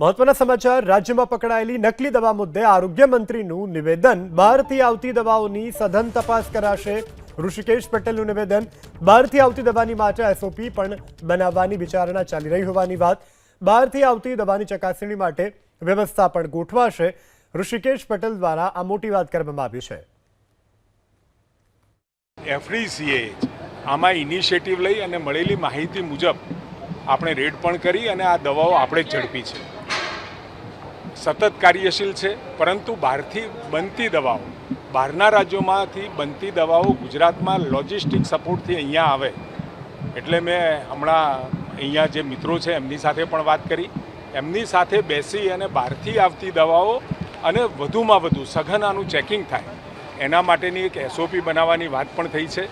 મહત્વના સમાચાર, રાજ્યમાં પકડાયેલી નકલી દવા મુદ્દે આરોગ્ય મંત્રીનું નિવેદન. બહારથી આવતી દવાઓની સઘન તપાસ કરાશે ઋષિકેશ પટેલનું નિવેદન. બહારથી આવતી દવાની માટે એસઓપી પણ બનાવવાની વિચારણા ચાલી રહી હોવાની વાત. બહારથી આવતી દવાની ચકાસણી માટે વ્યવસ્થા પણ ગોઠવાશે. ઋષિકેશ પટેલ દ્વારા આ મોટી વાત કરવામાં આવી છે. એફડીસીએ આમાં ઇનિશિયેટિવ લઈ અને મળેલી માહિતી મુજબ આપણે રેડ પણ કરી અને આ દવાઓ આપણે જ ઝડપી છે. સતત કાર્યશીલ છે, પરંતુ બહારથી બનતી દવાઓ, બહારના રાજ્યોમાંથી બનતી દવાઓ ગુજરાતમાં લોજિસ્ટિક સપોર્ટથી અહીંયા આવે. એટલે મેં હમણાં અહીંયા જે મિત્રો છે, એમની સાથે પણ વાત કરી. એમની સાથે બેસી અને બહારથી આવતી દવાઓ અને વધુમાં વધુ સઘન આનું ચેકિંગ થાય. એના માટેની એક એસઓપી બનાવવાની વાત પણ થઈ છે.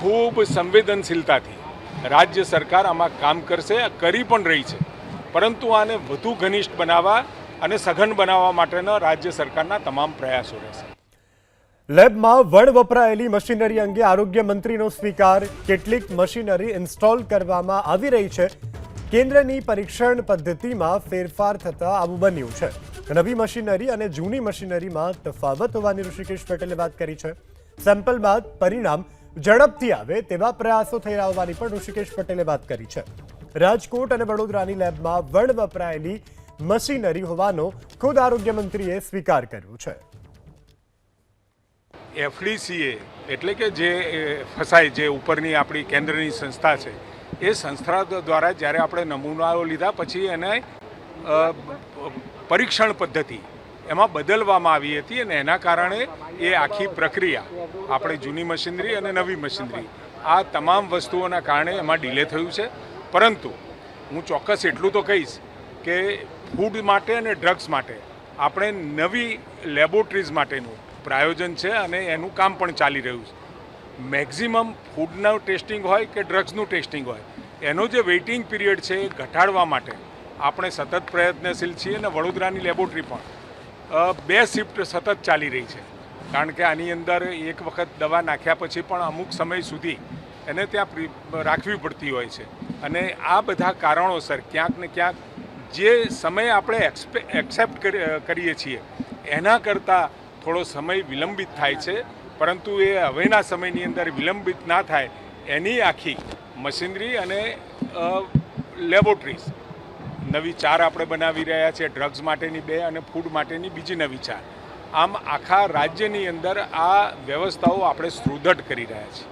ખૂબ સંવેદનશીલતાથી. રાજ્ય સરકાર આમાં કામ કરશે, કરી પણ રહી છે. પરંતુ આને વધુ ઘનિષ્ઠ બનાવવા અને સઘન બનાવવા માટેના રાજ્ય સરકારના તમામ પ્રયાસો રહેશે. લેબમાં વણ વપરાયેલી મશીનરી અંગે આરોગ્ય મંત્રીનો સ્વીકાર. કેટલીક મશીનરી ઇન્સ્ટોલ કરવામાં આવી રહી છે. કેન્દ્રની પરીક્ષણ પદ્ધતિમાં ફેરફાર થતાં આવું બન્યું છે. નવી મશીનરી અને જૂની મશીનરીમાં તફાવત હોવાની ઋષિકેશ પટેલે વાત કરી છે. સેમ્પલ બાદ પરિણામ ઝડપથી આવે તેવા પ્રયાસો થઈ રહ્યા હોવાની પણ ઋષિકેશ પટેલે વાત કરી છે. રાજકોટ અને વડોદરાની લેબમાં વણ વપરાયેલી મશીનરી હોવાનો ખુદ આરોગ્ય મંત્રીએ સ્વીકાર કર્યો છે. એફડીસીએ એટલે કે જે એ, ફસાય જે ઉપરની આપણી કેન્દ્રની સંસ્થા છે એ સંસ્થા દ્વારા જ્યારે આપણે નમૂનાઓ લીધા પછી એને પરીક્ષણ પદ્ધતિ એમાં બદલવામાં આવી હતી અને એના કારણે એ આખી પ્રક્રિયા આપણે જૂની મશીનરી અને નવી મશીનરી આ તમામ વસ્તુઓના કારણે એમાં ડિલે થયું છે. પરંતુ હું ચોક્કસ એટલું તો કહીશ કે ફૂડ માટે અને ડ્રગ્સ માટે. આપણે નવી લેબોરેટરીઝ માટેનું પ્રાયોજન છે અને એનું કામ પણ ચાલી રહ્યું છે. મેક્ઝિમમ ફૂડનું ટેસ્ટિંગ હોય કે ડ્રગ્સનું ટેસ્ટિંગ હોય, એનો જે વેઇટિંગ પીરિયડ છે એ ઘટાડવા માટે આપણે સતત પ્રયત્નશીલ છીએ અને વડોદરાની લેબોરેટરી પણ બે શિફ્ટ સતત ચાલી રહી છે. કારણ કે આની અંદર એક વખત દવા નાખ્યા પછી પણ અમુક સમય સુધી એને ત્યાં રાખવી પડતી હોય છે. અને આ બધા કારણોસર ક્યાંક ને ક્યાંક જે સમય આપણે એક્સેપ્ટ કરીએ છીએ, એના કરતાં થોડો સમય વિલંબિત થાય છે. પરંતુ એ હવેના સમયની અંદર વિલંબિત ના થાય, એની આખી મશીનરી અને લેબોરેટરીઝ. નવી ચાર આપણે બનાવી રહ્યા છીએ ડ્રગ્સ માટેની બે અને ફૂડ માટેની બીજી નવી ચાર. આમ આખા રાજ્યની અંદર આ વ્યવસ્થાઓ આપણે સુદૃઢ કરી રહ્યા છીએ.